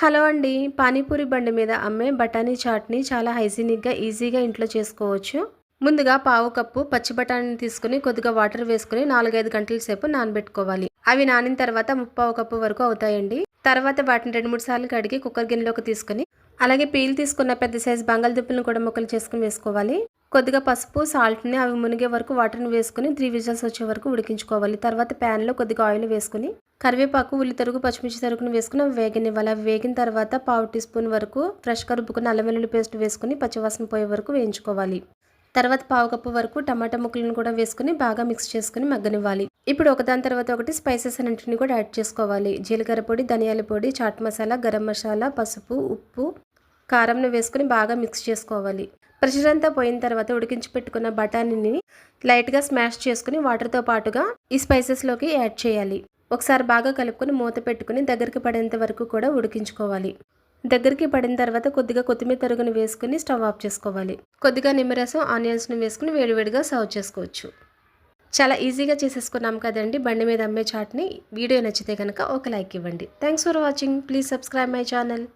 Hello అండి. పానీపూరి బండి మీద అమ్మే బఠానీ చాట్ని చాలా హైజీనిక్గా ఈజీగా ఇంట్లో చేసుకోవచ్చు. ముందుగా పావు కప్పు పచ్చి బఠానీని తీసుకుని కొద్దిగా వాటర్ వేసుకుని నాలుగైదు గంటల సేపు నానబెట్టుకోవాలి. అవి నానిన తర్వాత ముప్పావు కప్పు వరకు అవుతాయండి. తర్వాత వాటిని రెండు మూడు సార్లు కడిగి కుక్కర్ గిన్నెలోకి తీసుకుని అలాగే పీల్ తీసుకున్న పెద్ద సైజు బంగాళదుంపలను కూడా ముక్కలు చేసుకుని వేసుకోవాలి. కొద్దిగా పసుపు సాల్ట్ని అవి మునిగే వరకు వాటర్ని వేసుకుని త్రీ విజల్స్ వచ్చే వరకు ఉడికించుకోవాలి. తర్వాత ప్యాన్లో కొద్దిగా ఆయిల్ వేసుకుని కరివేపాకు ఉల్లి తరుగు పచ్చిమిర్చి తరుగును వేసుకుని అవి వేగనివ్వాలి. అవి వేగిన తర్వాత పావు టీ స్పూన్ వరకు ఫ్రెష్గా రుబ్బుకుని అల్లం వెల్లుల్లి పేస్ట్ వేసుకుని పచ్చివాసన పోయే వరకు వేయించుకోవాలి. తర్వాత పావు కప్పు వరకు టమాటా ముక్కలను కూడా వేసుకుని బాగా మిక్స్ చేసుకుని మగ్గనివ్వాలి. ఇప్పుడు ఒకదాని తర్వాత ఒకటి స్పైసెస్ అన్నింటిని కూడా యాడ్ చేసుకోవాలి. జీలకర్ర పొడి ధనియాల పొడి చాట్ మసాలా గరం మసాలా పసుపు ఉప్పు కారంను వేసుకుని బాగా మిక్స్ చేసుకోవాలి. ప్రెషర్ అంతా పోయిన తర్వాత ఉడికించి పెట్టుకున్న బఠానీని లైట్గా స్మాష్ చేసుకుని వాటర్తో పాటుగా ఈ స్పైసెస్లోకి యాడ్ చేయాలి. ఒకసారి బాగా కలుపుకొని మూత పెట్టుకుని దగ్గరికి పడేంత వరకు కూడా ఉడికించుకోవాలి. దగ్గరికి పడిన తర్వాత కొద్దిగా కొత్తిమీర తరుగును వేసుకుని స్టవ్ ఆఫ్ చేసుకోవాలి. కొద్దిగా నిమ్మరసం ఆనియన్స్ను వేసుకుని వేడివేడిగా సర్వ్ చేసుకోవచ్చు. చాలా ఈజీగా చేసేసుకున్నాం కదండి బండి మీద అమ్మే చాట్ని. వీడియో నచ్చితే కనుక ఒక లైక్ ఇవ్వండి. Thanks for watching. Please subscribe my channel.